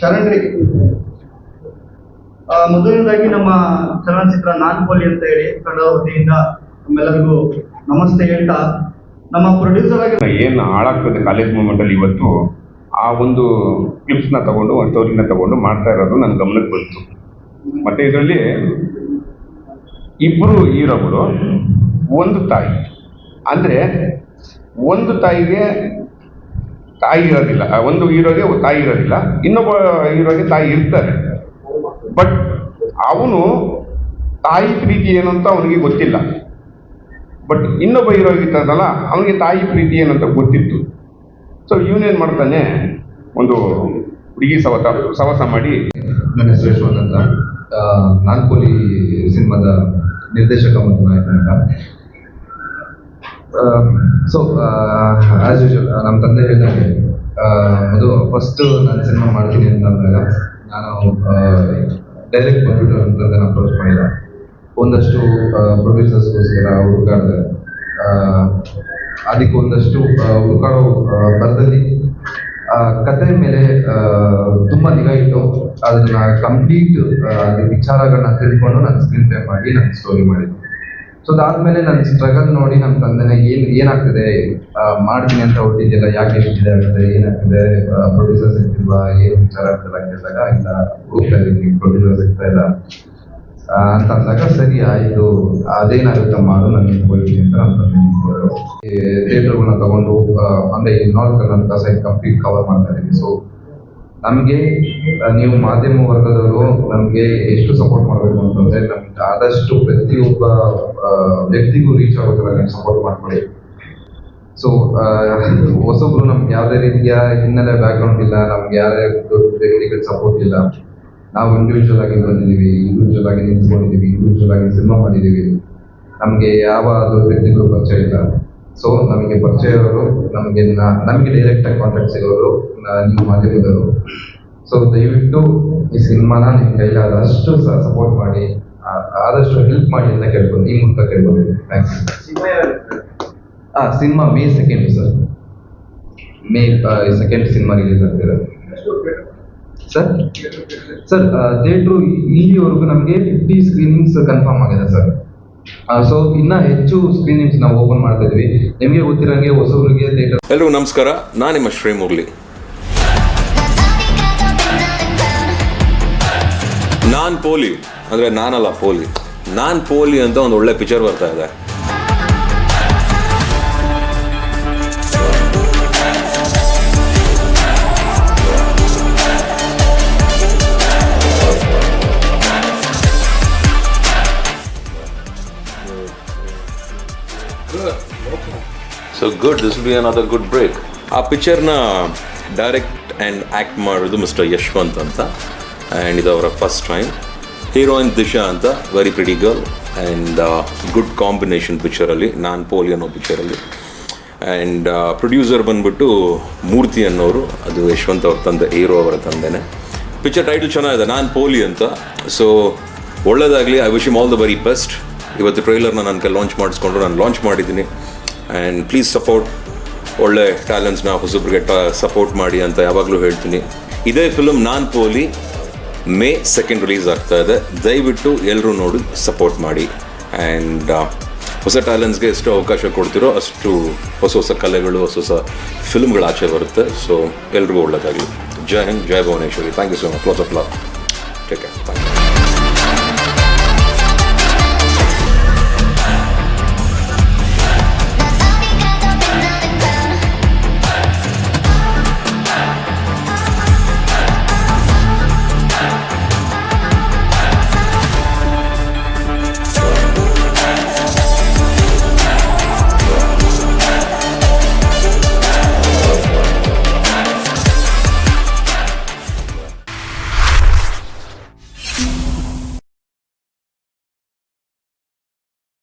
ಶರಣ್ರಿಗೆ ಮೊದಲನೇದಾಗಿ ನಮ್ಮ ಚಲನಚಿತ್ರ ಪೋಲಿ ಅಂತ ಹೇಳಿ ಕನ್ನಡ ವತಿಯಿಂದ ನಮ್ಮೆಲ್ಲರಿಗೂ ನಮಸ್ತೆ ಹೇಳ್ತಾ, ನಮ್ಮ ಪ್ರೊಡ್ಯೂಸರ್ ಆಗಿ ಏನು ಹಾಳಾಗ್ತದೆ ಕಾಲೇಜ್ ಮೂಮೆಂಟ್ ಅಲ್ಲಿ ಇವತ್ತು ಆ ಒಂದು ಕ್ಲಿಪ್ಸ್ನ ತಗೊಂಡು ಒಂದು ಸ್ಟೋರಿನ ತಗೊಂಡು ಮಾಡ್ತಾ ಇರೋದು ನನ್ನ ಗಮನಕ್ಕೆ ಬಂತು. ಮತ್ತೆ ಇದರಲ್ಲಿ ಇಬ್ಬರು ಹೀರೋಗಳು, ಒಂದು ತಾಯಿ. ಅಂದ್ರೆ ಒಂದು ತಾಯಿಗೆ ತಾಯಿ ಇರೋದಿಲ್ಲ. ಒಂದು ಹೀರೋಗೆ ತಾಯಿ ಇರೋದಿಲ್ಲ. ಇನ್ನೊಬ್ಬ ಹೀರೋಗೆ ತಾಯಿ ಇರ್ತಾರೆ. ಬಟ್ ಅವನು ತಾಯಿ ಪ್ರೀತಿ ಏನು ಅಂತ ಅವನಿಗೆ ಗೊತ್ತಿಲ್ಲ. ಬಟ್ ಇನ್ನೊಬ್ಬ ಹೀರೋ ಇರ್ತಾನಲ್ಲ ಅವನಿಗೆ ತಾಯಿ ಪ್ರೀತಿ ಏನಂತ ಗೊತ್ತಿತ್ತು. ಸೊ ಇವನೇನು ಮಾಡ್ತಾನೆ? ಒಂದು ಹುಡುಗಿ ಸವತ ಸವಸ ಮಾಡಿ ನನ್ನ ಹೆಸರು ಯಶವಂತ್ ಅಂತ. ಆ, ನಾನ್ ಸಿನಿಮಾದ ನಿರ್ದೇಶಕ ಮತ್ತು ನಾಯಕ ಸೊ ಆಸ್ ಯೂಶಲ್ ನಮ್ಮ ತಂದೆ ಹೇಳಿದಂಗೆ ಅದು ಫಸ್ಟ್ ನಾನು ಸಿನಿಮಾ ಮಾಡ್ತೀನಿ ಅಂತ ಅಂದಾಗ, ನಾನು ಡೈರೆಕ್ಟ್ ಬಂದ್ಬಿಟ್ಟು ನನ್ನ ನಾನು ಅಪ್ರೋಚ್ ಮಾಡಿಲ್ಲ. ಒಂದಷ್ಟು ಪ್ರೊಡ್ಯೂಸರ್ಸ್ಗೋಸ್ಕರ ಹುಡುಕಾಡಿದೆ. ಅದಕ್ಕೆ ಒಂದಷ್ಟು ಹುಡುಕಾಡೋ ಬರದಲ್ಲಿ ಕತೆ ಮೇಲೆ ತುಂಬ ನಿಗಾ ಇಟ್ಟು ಅದನ್ನ ಕಂಪ್ಲೀಟ್ ವಿಚಾರಗಳನ್ನ ತಿಳ್ಕೊಂಡು ನಾನು ಸ್ಕ್ರೀನ್ ಪ್ಲೇ ಮಾಡಿ, ನಾನು ಸ್ಟೋರಿ ಮಾಡಿದ್ದೆ. ಸೊ ಅದಾದ್ಮೇಲೆ ನನ್ನ ಸ್ಟ್ರಗಲ್ ನೋಡಿ ನಮ್ಮ ತಂದೆನ ಏನು ಏನಾಗ್ತದೆ? ಮಾಡ್ತೀನಿ ಅಂತ ಹೊಟ್ಟಿದ್ದಿಲ್ಲ ಯಾಕೆ ಡಿಲೇ ಆಗ್ತದೆ ಏನಾಗ್ತದೆ? ಪ್ರೊಡ್ಯೂಸರ್ ಸಿಗ್ತಿಲ್ವಾ? ಏನು ವಿಚಾರ ಆಗ್ತದೆ ಕೇಳಿದಾಗ, ಇಲ್ಲ ಹೋಗ್ತಾ ಪ್ರೊಡ್ಯೂಸರ್ ಸಿಗ್ತಾ ಇಲ್ಲ. ಅಂತ ಅಂದಾಗ, ಸರಿ, ಆಯಿತು. ಅದೇನಾಗುತ್ತೆ ಮಾಡು, ನಾನು ಹೋಗ್ತೀನಿ ಅಂತ ತಂದೆ ಥಿಯೇಟರ್ಗಳನ್ನ ತಗೊಂಡು ಅಂದ್ರೆ north Karnataka side complete cover ಮಾಡ್ತಾ ಇದ್ದೀನಿ. ಸೊ ನಮಗೆ ನೀವು ಮಾಧ್ಯಮ ವರ್ಗದವರು ನಮಗೆ ಎಷ್ಟು ಸಪೋರ್ಟ್ ಮಾಡಬೇಕು ಅಂತಂದ್ರೆ ನಮ್ಗೆ ಆದಷ್ಟು ಪ್ರತಿಯೊಬ್ಬ ವ್ಯಕ್ತಿಗೂ ರೀಚ್ ಆಗೋ ಥರ ನೀವು ಸಪೋರ್ಟ್ ಮಾಡ್ಕೊಳ್ಳಿ. ಸೊ ಹೊಸಬ್ರು ನಮ್ಗೆ ಯಾವುದೇ ರೀತಿಯ ಹಿನ್ನೆಲೆ ಬ್ಯಾಕ್ಗ್ರೌಂಡ್ ಇಲ್ಲ, ನಮ್ಗೆ ದೊಡ್ಡ ವ್ಯಕ್ತಿಗಳ ಸಪೋರ್ಟ್ ಇಲ್ಲ. ನಾವು ಇಂಡಿವಿಜುವಲ್ ಆಗಿ ಬಂದಿದ್ದೀವಿ ಇಂಡಿವಿಜುವಲ್ ಆಗಿ ನಿಂತ್ಕೊಂಡಿದ್ದೀವಿ ಇಂಡಿವಿಜುವಲ್ ಆಗಿ ಸಿನಿಮಾ ಮಾಡಿದ್ದೀವಿ. ನಮಗೆ ಯಾವ ವ್ಯಕ್ತಿಗಳು ಪರಿಚಯ ಇಲ್ಲ. ಸೊ ನಮಗೆ ಪರಿಚಯ ಇರೋರು ನಮಗೆ ನಮಗೆ ಡೈರೆಕ್ಟ್ ಆಗಿ ಕಾಂಟ್ಯಾಕ್ಟ್ ಸಿಗೋರು ನೀವು ಮಾಧ್ಯಮದವರು. ಸೊ ದಯವಿಟ್ಟು ಈ ಸಿನಿಮಾನ ನಿಮ್ಮ ಕೈಲಾದಷ್ಟು ಸಪೋರ್ಟ್ ಮಾಡಿ ಆದಷ್ಟು ಹೆಲ್ಪ್ ಮಾಡಿ ಅಂತ ಕೇಳ್ಬೋದು ಈ ಮೂಲಕ ಕೇಳ್ಬೋದು ಥ್ಯಾಂಕ್ಸ್ ಆ cinema May second sir May second cinema release ಆಗ್ತಿರ sir sir theatre ಇಲ್ಲಿವರೆಗೂ ನಮಗೆ ಫಿಫ್ಟಿ ಸ್ಕ್ರೀನಿಂಗ್ಸ್ ಕನ್ಫರ್ಮ್ ಆಗಿದೆ ಸರ್ ಸೊ ಇನ್ನ ಹೆಚ್ಚು ಸ್ಕ್ರೀನಿಂಗ್ಸ್ ನಾವು ಓಪನ್ ಮಾಡ್ತಾ ಇದೀವಿ. ನಿಮಗೆ ಗೊತ್ತಿರಂಗೆ ಹೊಸಬರಿಗೆ ಥಿಯೇಟರ್ ಎಲ್ರಿಗೂ ನಮಸ್ಕಾರ, ನಾನು ನಿಮ್ಮ ಶ್ರೀ ಮುರಳಿ. ನಾನ್ ಪೋಲಿ, ಅಂದ್ರೆ ನಾನಲ್ಲ ಪೋಲಿ. ನಾನ್ ಪೋಲಿ ಅಂತ ಒಂದು ಒಳ್ಳೆ ಪಿಕ್ಚರ್ ಬರ್ತಾ ಇದೆ. So good this be another good break ಆ ಪಿಕ್ಚರ್ನ ಡೈರೆಕ್ಟ್ ಆ್ಯಂಡ್ ಆ್ಯಕ್ಟ್ ಮಾಡೋದು ಮಿಸ್ಟರ್ ಯಶ್ವಂತ್ ಅಂತ. ಆ್ಯಂಡ್ ಇದು ಅವರ ಫಸ್ಟ್ ಟೈಮ್ ಹೀರೋಯಿನ್ ದಿಶಾ ಅಂತ very pretty girl and good combination ಪಿಕ್ಚರಲ್ಲಿ ನಾನ್ ಪೋಲಿ ಅನ್ನೋ ಪಿಕ್ಚರಲ್ಲಿ ಆ್ಯಂಡ್ ಪ್ರೊಡ್ಯೂಸರ್ ಬಂದ್ಬಿಟ್ಟು ಮೂರ್ತಿ ಅನ್ನೋರು, ಅದು ಯಶವಂತ್ ಅವ್ರ ತಂದೆ, ಹೀರೋ ಅವರ ತಂದೆನೇ. ಪಿಕ್ಚರ್ ಟೈಟಲ್ ಚೆನ್ನಾಗಿದೆ, ನಾನ್ ಪೋಲಿ ಅಂತ. ಸೊ ಒಳ್ಳೇದಾಗಲಿ I wish him all the very best ಇವತ್ತು ಟ್ರೈಲರ್ನ ನನ್ನ ಕೈ ಲಾಂಚ್ ಮಾಡಿಸ್ಕೊಂಡು, ನಾನು ಲಾಂಚ್ ಮಾಡಿದ್ದೀನಿ. ಆ್ಯಂಡ್ ಪ್ಲೀಸ್ ಸಪೋರ್ಟ್ ಒಳ್ಳೆ ಟ್ಯಾಲೆಂಟ್ಸ್ನ ಹೊಸಬ್ರಿಗೆ ಸಪೋರ್ಟ್ ಮಾಡಿ ಅಂತ ಯಾವಾಗಲೂ ಹೇಳ್ತೀನಿ. ಇದೇ ಫಿಲಮ್ ನಾನ್ ಪೋಲಿ ಮೇ ಸೆಕೆಂಡ್ ರಿಲೀಸ್ ಆಗ್ತಾ ಇದೆ. ದಯವಿಟ್ಟು ಎಲ್ಲರೂ ನೋಡಿ ಸಪೋರ್ಟ್ ಮಾಡಿ. ಆ್ಯಂಡ್ ಹೊಸ ಟ್ಯಾಲೆಂಟ್ಸ್ಗೆ ಎಷ್ಟು ಅವಕಾಶ ಕೊಡ್ತಿರೋ ಅಷ್ಟು ಹೊಸ ಹೊಸ ಕಲೆಗಳು, ಹೊಸ ಹೊಸ ಫಿಲ್ಮ್ಗಳು ಆಚೆ ಬರುತ್ತೆ. ಸೊ ಎಲ್ರಿಗೂ ಒಳ್ಳೆಯದಾಗಲಿ ಜೈ ಹಿಂದ್, ಜೈ Bhuvaneshwari. Thank you so much lots of love take care thank you